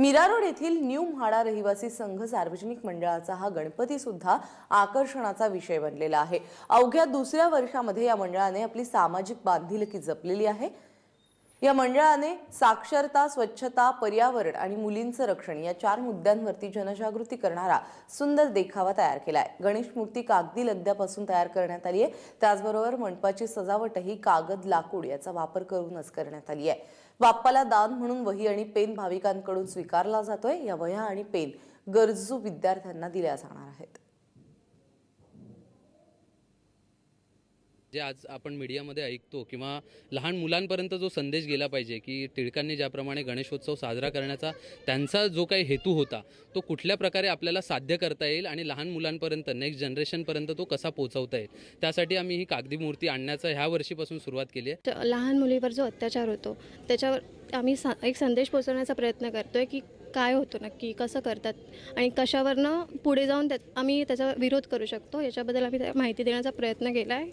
Mira road येथील new MHADA रहिवासी संघ सार्वजनिक मंडळाचा हा गणपती सुद्धा आकर्षणाचा विषय बनलेला आहे. अवघ्या दुसऱ्या वर्षामध्ये या मंडळाने आपली सामाजिक बांधिलकी जपलेली आहे. या मंडळाने साक्षरता स्वच्छता पर्यावरण आणि मुलींचं रक्षण या चार मुद्द्यांवरती जनजागृती करणारा सुंदर देखावा तयार केला आहे गणेश मूर्ती कागदी लगद्यापासून तयार करण्यात आली आहे. त्याचबरोबर मंडपाची सजावटही कागद लाकूड याचा वापर करूनच करण्यात आली आहे. बाप्पाला दान म्हणून वही आणि पेन भाविकांकडून स्वीकारला जातोय. या वह्या आणि पेन गरजू विद्यार्थ्यांना दिल्या जाणार आहेत. जे आज आपण मीडियामध्ये ऐकतो किंवा लहान मुलांपर्यंत जो संदेश गेला पाहिजे की टिळकांनी ज्याप्रमाणे गणेशोत्सव साजरा करण्याचा त्यांचा जो काही हेतू होता तो कुठल्या प्रकारे आपल्याला साध्य करता येईल आणि लहान मुलांपर्यंत नेक्स्ट जनरेशनपर्यंत तो कसा पोहोचवता येईल? त्यासाठी आम्ही ही कागदी मूर्ती आणण्याचं ह्या वर्षीपासून सुरुवात केली आहे. लहान मुलीवर जो अत्याचार होतो त्याच्यावर आम्ही सा एक संदेश पोचवण्याचा प्रयत्न करतो आहे की काय होतं नक्की कसं करतात आणि कशावरनं पुढे जाऊन त्या आम्ही त्याचा विरोध करू शकतो याच्याबद्दल आम्ही त्या- माहिती देण्याचा प्रयत्न केला आहे.